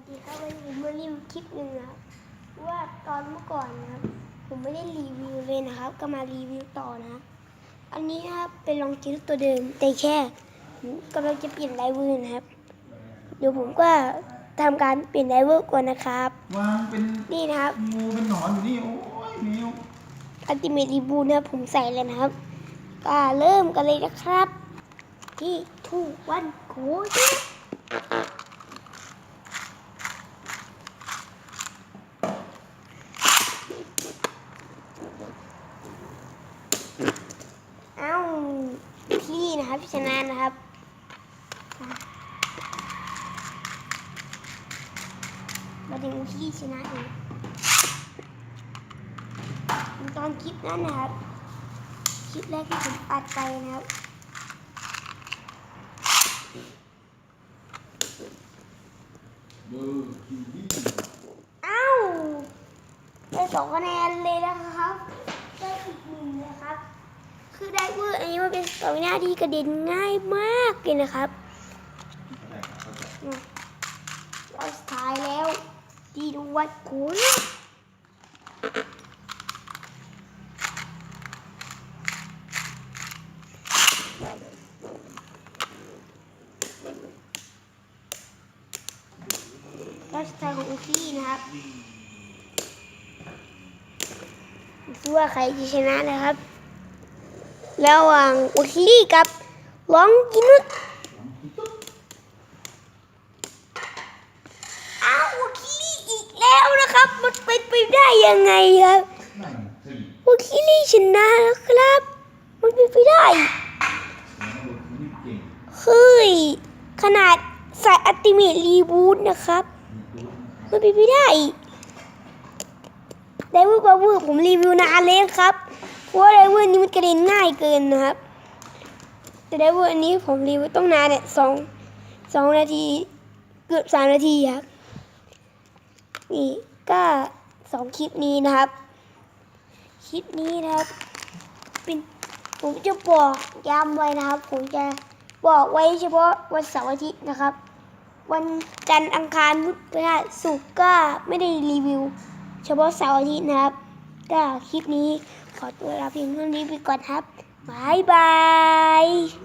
สดีครับวันนี้ผมมารีวิวคลิปหนึ่งนะครับว่าตอนเมื่อก่อนนะครับผมไม่ได้รีวิวเลยนะครับ ก็มารีวิวต่อนะครับอันนี้นะครับเป็นลองกินตัวเดิมแต่แค่ผมกำลังจะเปลี่ยนไดเวอร์นะครับ เดี๋ยวผมก็ทำการเปลี่ยนไดเวอร์ก่อนนะครับวางเป็นนี่นะครับงูเป็นหนอนอยู่นี่โอ้ยแมวอัลติเมทรีบูนะครับผมใส่เลยนะครับก็เริ่มกันเลยนะครับ ที่ทูวันโคชเอ้าพี่ นะครับพี่ชนะนะครับมาถึงพี่ชนะเองตอนคลิปนั้นนะครับคลิปแรกที่ผมอัดไปนะครับเบอร์คิวบี้อ้าวได้สองคะแนนเลยนะครับ ได้อีกหนึ่งนะครับ คือได เป็นสองหน้าที่กระเด็นง่ายมากเลยนะครับรอบสุดท้ายแล้ว ดีดูวัดคุณรอบสุดท้ายของอุฟี่นะครับดูว่าใครจะชนะนะครับ ระหว่างอุฟี่กับลองกินุสอ้าวอุฟี่อีกแล้วนะครับ มันเป็นไปได้ยังไงครับนั่นสิอุฟี่ชนะแล้วครับ มันเป็นไปได้เบอร์คิวบี้เก่งเฮ้ยขนาดใส่อัติเมทรีบูทนะครับมันเป็นไปได้ไดเวอร์บวผมรีวิวนานเลยครับ ว่าไดเวอร์นี้มันกระเด็นง่ายเกินนะครับ แต่ไดเวอร์อันนี้ผมรีวิวต้องนานเนี่ยสองสองนาทีเกือบสามนาทีครับ นี่ก็สองคลิปนี้นะครับ คลิปนี้นะครับ เป็นผมจะบอกย้ำไว้นะครับ ผมจะบอกไว้เฉพาะวันเสาร์อาทิตย์นะครับ วันจันทร์อังคารพุธพฤหัสศุกร์ก็ไม่ได้รีวิว เฉพาะเสาร์อาทิตย์นะครับ ก็คลิปนี้ ขอตัวลาเพียงเท่านี้ไปก่อนครับบายบาย